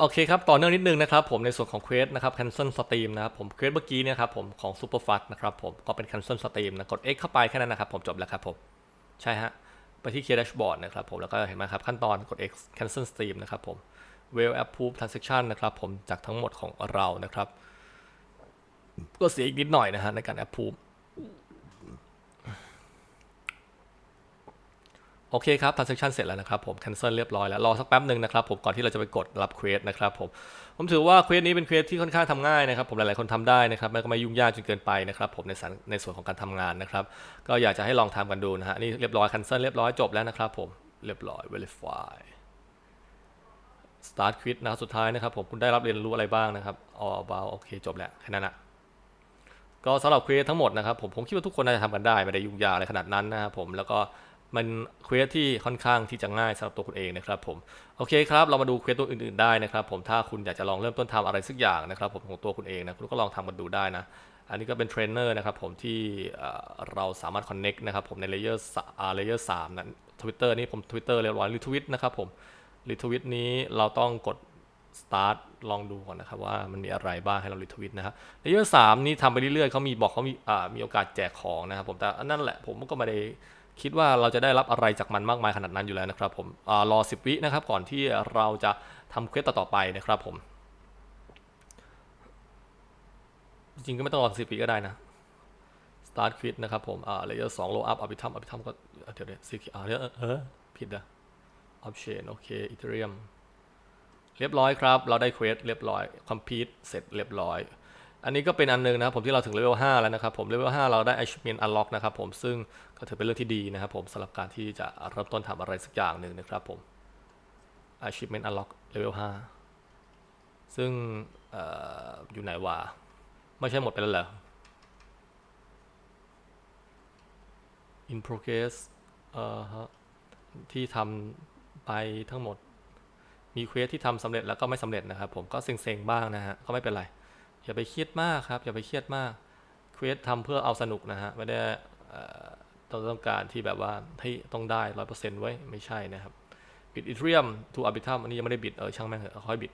โอเคครับ ต่อเนื่องนิดนึงนะครับผมในส่วนของเควสนะครับ cancel stream นะครับผมเควสเมื่อกี้เนี่ยครับผมของ superfast นะครับผมก็เป็น cancel stream นะกด x เข้าไปแค่นั้นนะครับผมจบแล้วครับผม ใช่ฮะ ไปที่ clear dashboard นะครับผมแล้วก็เห็นไหมครับขั้นตอนกด x cancel stream นะครับผม well approve transaction นะครับผมจากทั้งหมดของเรานะครับ ก็เสียอีกนิดหน่อยนะฮะในการ approve โอเคครับ transaction เสร็จแล้วนะครับผม cancel เรียบร้อยแล้ว รอสักแป๊บหนึ่งนะครับผมก่อนที่เราจะไปกดรับเควสนะครับผม ผมถือว่าเควสนี้เป็นเควสที่ค่อนข้างทำง่ายนะครับ ผมหลาย ๆ คนทำได้นะครับมันก็ไม่ยุ่งยากจนเกินไปนะครับผมในสในส่วนของการทำงานนะครับ ก็อยากจะให้ลองทำกันดูนะฮะ นี่เรียบร้อย cancel เรียบร้อยจบแล้วนะครับผม เรียบร้อย verify start quiz นะครับ สุดท้ายนะครับผม คุณได้รับเรียนรู้อะไรบ้างนะครับ all about โอเคจบแล้วแค่นั้นอะก็สำหรับเควสทั้งหมดนะครับผม ผมคิดว่าทุกคนน่าจะทำกันได้ ไม่ได้ยุ่งยากอะไรขนาดนั้นนะครับผม แล้วก็ มันเควสที่ค่อนข้างที่จะง่ายสำหรับตัวคุณเองนะครับผมโอเคครับเรามาดูเควสตัวอื่นๆได้นะครับผมถ้าคุณอยากจะลองเริ่มต้นทำอะไรสักอย่างนะครับผมของตัวคุณเองนะคุณก็ลองทำกันดูได้นะอันนี้ก็เป็นเทรนเนอร์นะครับผมที่เราสามารถคอนเน็กนะครับผมในเลเยอร์เลเยอร์สามนั้นทวิตเตอร์นี่ผมทวิตเตอร์เรียบร้อยรีทวิตนะครับผมรีทวิตนี้เราต้องกด start ลองดูก่อนนะครับว่ามันมีอะไรบ้างให้เรารีทวิตนะครับเลเยอร์สามนี่ทำไปเรื่อยๆเขามีบอกเขามีมีโอกาสแจกของนะครับผมแต่อันนั่นแหละผมก็ไม่ได้ คิดว่าเราจะได้รับอะไรจากมันมากมายขนาดนั้นอยู่แล้วนะครับผมอรอ 10 วินะครับก่อนที่เราจะทำเควสต่อๆไปนะครับผม จริงก็ไม่ต้องรอ 10 วิก็ได้นะ start quiz นะครับผมอ่า layer 2 low up อภิธรรมอภิธรรมก็เดี๋ยวเดี๋ยว CQ อ่าเดี๋ยวเออผิดอะ off chain โอเค ethereum เรียบร้อยครับ เราได้เควสเรียบร้อย complete เสร็จเรียบร้อย อันนี้ก็เป็นอันหนึงนะครับผมที่เราถึงเลเวล5แล้วนะครับผมเลเวล5เราได้ achievement unlock นะครับผมซึ่งก็ถือเป็นเรื่องที่ดีนะครับผมสำหรับการที่จะเริ่มต้นทำอะไรสักอย่างหนึ่งนะครับผม achievement unlock เลเวล5ซึ่งเอ่ออยู่ไหนวะไม่ใช่หมดไปแล้วเหรอ in progress เอ่อฮะที่ทำไปทั้งหมดมีเควสที่ทำสำเร็จแล้วก็ไม่สำเร็จนะครับผมก็เซ็งๆบ้างนะฮะก็ไม่เป็นไร อย่าไปเครียดมากครับอย่าไปเครียดมากเควสทำเพื่อเอาสนุกนะฮะไม่ได้เอ่อต้องการที่แบบว่าให้ต้องได้ร้อยเปอร์เซ็นต์ไว้ไม่ใช่นะครับ บิดอีเทรียมทูอาร์บิทัมอันนี้ยังไม่ได้บิดเออช่างแม่งเถอะเอาค่อยบิด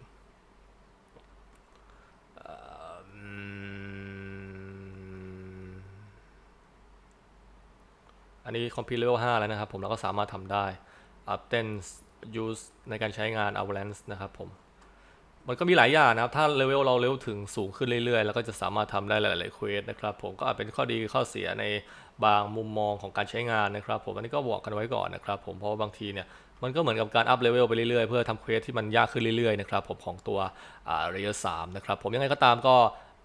อันนี้คอมพิวเลเวล5แล้วนะครับผมเราก็สามารถทำได้ u p t e n use ในการใช้งาน avalanche นะครับผม มันก็มีหลายอย่างนะครับ ถ้าเลเวลเราเลเวลถึงสูงขึ้นเรื่อยๆ แล้วก็จะสามารถทำได้หลายๆเควสนะครับ ผมก็อาจเป็นข้อดีข้อเสียในบางมุมมองของการใช้งานนะครับ ผมอันนี้ก็บอกกันไว้ก่อนนะครับ ผมเพราะว่าบางทีเนี่ยมันก็เหมือนกับการอัพเลเวลไปเรื่อยๆ เพื่อทำเควสที่มันยากขึ้นเรื่อยๆนะครับผมของตัวเรเยอร์สามนะครับผมยังไงก็ตามก็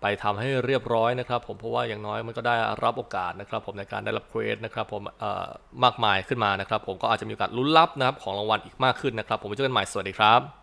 ไปทำให้เรียบร้อยนะครับผมเพราะว่าอย่างน้อยมันก็ได้รับโอกาสนะครับผมในการได้รับเควสนะครับผมเอ่อมากมายขึ้นมานะครับ ผมก็อาจจะมีโอกาสลุ้นรับนะครับของรางวัลอีกมากขึ้นนะครับ ผมไว้เจอกันใหม่สวัสดีครับ